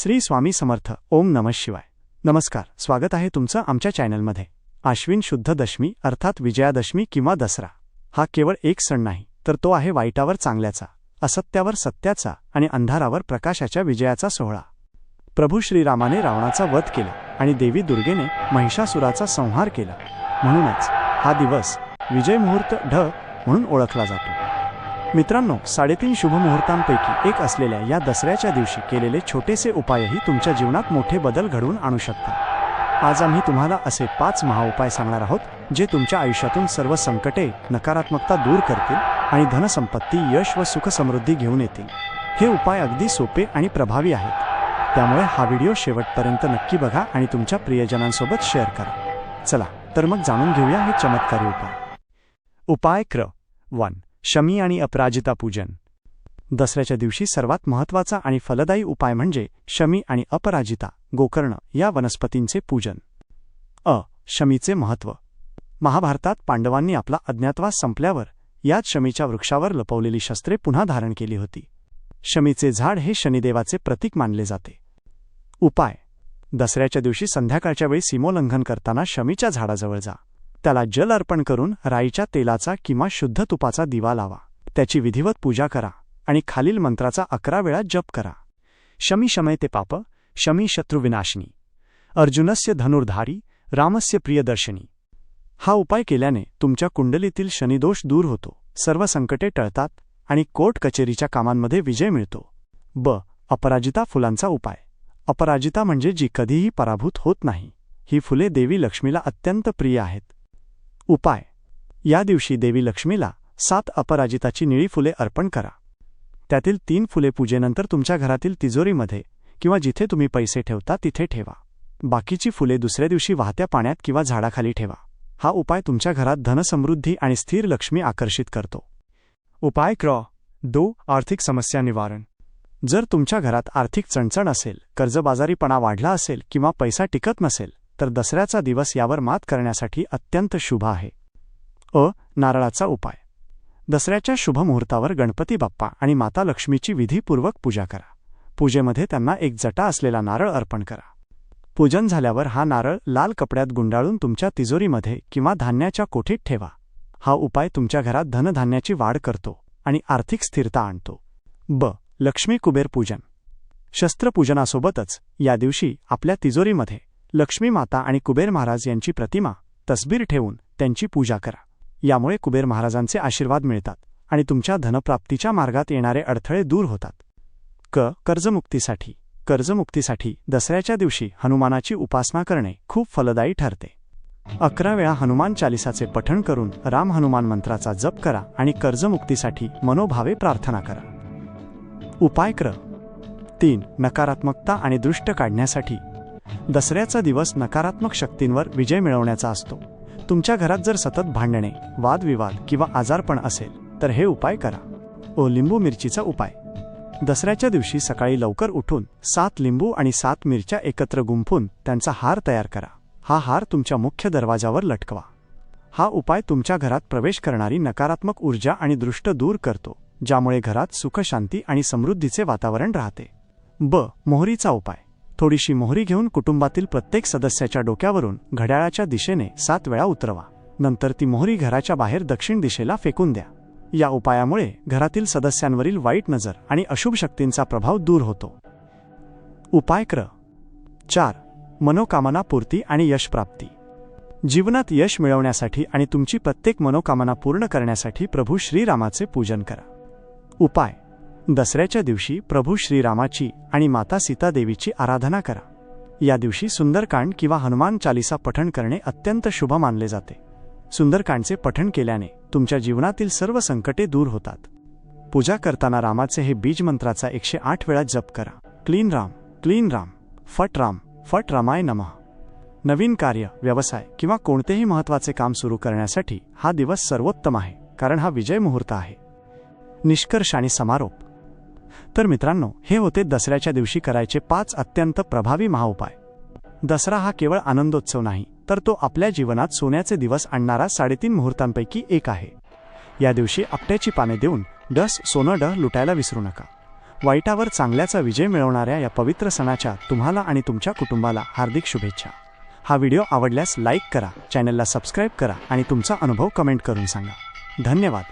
श्री स्वामी समर्थ. ओम नमः शिवाय. नमस्कार. स्वागत आहे तुमचं आमच्या चॅनलमध्ये. आश्विन शुद्ध दशमी अर्थात विजयादशमी किंवा दसरा. हा केवळ एक सण नाही तर तो आहे वाईटावर चांगल्याचा असत्यावर सत्याचा आणि अंधारावर प्रकाशाच्या विजयाचा सोहळा. प्रभू श्रीरामाने रावणाचा वध केला आणि देवी दुर्गेने महिषासुराचा संहार केला. म्हणूनच हा दिवस विजय मुहूर्त ढ म्हणून ओळखला जातो. मित्रांनो साडेतीन शुभमुहूर्तांपैकी एक असलेल्या या दसऱ्याच्या दिवशी केलेले छोटेसे उपायही तुमच्या जीवनात मोठे बदल घडवून आणू शकतात. आज आम्ही तुम्हाला असे पाच महाउपाय सांगणार आहोत जे तुमच्या आयुष्यातून सर्व संकटे नकारात्मकता दूर करतील आणि धनसंपत्ती यश व सुखसमृद्धी घेऊन येतील. हे उपाय अगदी सोपे आणि प्रभावी आहेत. त्यामुळे हा व्हिडिओ शेवटपर्यंत नक्की बघा आणि तुमच्या प्रियजनांसोबत शेअर करा. चला तर मग जाणून घेऊया हे चमत्कारी उपाय. उपाय क्र वन. शमी आणि अपराजिता पूजन. दसऱ्याच्या दिवशी सर्वात महत्त्वाचा आणि फलदायी उपाय म्हणजे शमी आणि अपराजिता गोकर्ण या वनस्पतींचे पूजन. अ. शमीचे महत्त्व. महाभारतात पांडवांनी आपला अज्ञातवास संपल्यावर याच शमीच्या वृक्षावर लपवलेली शस्त्रे पुन्हा धारण केली होती. शमीचे झाड हे शनिदेवाचे प्रतीक मानले जाते. उपाय. दसऱ्याच्या दिवशी संध्याकाळच्या वेळी सीमोल्लंघन करताना शमीच्या झाडाजवळ जा. त्याला जल अर्पण करून राईच्या तेलाचा किंवा शुद्ध तुपाचा दिवा लावा. त्याची विधिवत पूजा करा आणि खालील मंत्राचा अकरा वेळा जप करा. शमी शमय ते पाप शमी शत्रुविनाशिनी अर्जुनस्य धनुर्धारी रामस्य प्रियदर्शनी. हा उपाय केल्याने तुमच्या कुंडलीतील शनिदोष दूर होतो. सर्व संकटे टळतात आणि कोर्ट कचेरीच्या कामांमध्ये विजय मिळतो. ब. अपराजिता फुलांचा उपाय. अपराजिता म्हणजे जी कधीही पराभूत होत नाही. ही फुले देवी लक्ष्मीला अत्यंत प्रिय आहेत. उपाय. या दिवशी देवी लक्ष्मीला सात अपराजिताची निळी फुले अर्पण करा. त्यातील तीन फुले पूजेनंतर तुमच्या घरातील तिजोरीमध्ये किंवा जिथे तुम्ही पैसे ठेवता तिथे ठेवा. बाकीची फुले दुसऱ्या दिवशी वाहत्या पाण्यात किंवा झाडाखाली ठेवा. हा उपाय तुमच्या घरात धनसमृद्धी आणि स्थिर लक्ष्मी आकर्षित करतो. उपाय क्र. दो. आर्थिक समस्या निवारण. जर तुमच्या घरात आर्थिक चणचण असेल कर्जबाजारीपणा वाढला असेल किंवा पैसा टिकत नसेल तर दसऱ्याचा दिवस यावर मात करण्यासाठी अत्यंत शुभ आहे. अ. नारळाचा उपाय. दसऱ्याच्या शुभ मुहूर्तावर गणपती बाप्पा आणि माता लक्ष्मीची विधीपूर्वक पूजा करा. पूजेमध्ये त्यांना एक जटा असलेला नारळ अर्पण करा. पूजन झाल्यावर हा नारळ लाल कपड्यात गुंडाळून तुमच्या तिजोरीमध्ये किंवा धान्याच्या कोठीत ठेवा. हा उपाय तुमच्या घरात धनधान्याची वाढ करतो आणि आर्थिक स्थिरता आणतो. ब. लक्ष्मी कुबेर पूजन. शस्त्रपूजनासोबतच या दिवशी आपल्या तिजोरीमध्ये लक्ष्मी माता आणि कुबेर महाराज यांची प्रतिमा तसबीर ठेवून त्यांची पूजा करा. यामुळे कुबेर महाराजांचे आशीर्वाद मिळतात आणि तुमच्या धनप्राप्तीच्या मार्गात येणारे अडथळे दूर होतात. क. कर्जमुक्तीसाठी. कर्जमुक्तीसाठी दसऱ्याच्या दिवशी हनुमानाची उपासना करणे खूप फलदायी ठरते. अकरा वेळा हनुमान चालिसाचे पठण करून राम हनुमान मंत्राचा जप करा आणि कर्जमुक्तीसाठी मनोभावे प्रार्थना करा. उपाय क्र तीन. नकारात्मकता आणि दृष्ट काढण्यासाठी दसऱ्याचा दिवस नकारात्मक शक्तींवर विजय मिळवण्याचा असतो. तुमच्या घरात जर सतत भांडणे वादविवाद किंवा आजारपण असेल तर हे उपाय करा. ओ लिंबू मिरचीचा उपाय. दसऱ्याच्या दिवशी सकाळी लवकर उठून सात लिंबू आणि सात मिरच्या एकत्र गुंफून त्यांचा हार तयार करा. हा हार तुमच्या मुख्य दरवाजावर लटकवा. हा उपाय तुमच्या घरात प्रवेश करणारी नकारात्मक ऊर्जा आणि दृष्ट दूर करतो ज्यामुळे घरात सुखशांती आणि समृद्धीचे वातावरण राहते. ब. मोहरीचा उपाय. थोडीशी मोहरी घेऊन कुटुंबातील प्रत्येक सदस्याच्या डोक्यावरून घड्याळाच्या दिशेने सात वेळा उतरवा. नंतर ती मोहरी घराच्या बाहेर दक्षिण दिशेला फेकून द्या. या उपायामुळे घरातील सदस्यांवरील वाईट नजर आणि अशुभ शक्तींचा प्रभाव दूर होतो. उपाय क्र चार. मनोकामना पूर्ती आणि यशप्राप्ती जीवनात यश मिळवण्यासाठी आणि तुमची प्रत्येक मनोकामना पूर्ण करण्यासाठी प्रभू श्रीरामाचे पूजन करा. उपाय दसऱ्याच्या दिवशी प्रभू श्रीरामाची आणि माता सीतादेवीची आराधना करा. या दिवशी सुंदरकांड किंवा हनुमान चालिसा पठण करणे अत्यंत शुभ मानले जाते. सुंदरकांडचे पठण केल्याने तुमच्या जीवनातील सर्व संकटे दूर होतात. पूजा करताना रामाचे हे बीज मंत्राचा एकशे आठ वेळा जप करा. क्लीन राम क्लीन राम फट राम फट रामाय नमः. नवीन कार्य व्यवसाय किंवा कोणतेही महत्त्वाचे काम सुरू करण्यासाठी हा दिवस सर्वोत्तम आहे कारण हा विजय मुहूर्त आहे. निष्कर्ष आणि समारोप. तर मित्रांनो हे होते दसऱ्याच्या दिवशी करायचे पाच अत्यंत प्रभावी महाउपाय. दसरा हा केवळ आनंदोत्सव नाही तर तो आपल्या जीवनात सोन्याचे दिवस आणणारा साडेतीन मुहूर्तांपैकी एक आहे. या दिवशी आपट्याची पाने देऊन डस सोनं ड लुटायला विसरू नका. वाईटावर चांगल्याचा विजय मिळवणाऱ्या या पवित्र सणाच्या तुम्हाला आणि तुमच्या कुटुंबाला हार्दिक शुभेच्छा. हा व्हिडिओ आवडल्यास लाईक करा चॅनलला सबस्क्राईब करा आणि तुमचा अनुभव कमेंट करून सांगा. धन्यवाद.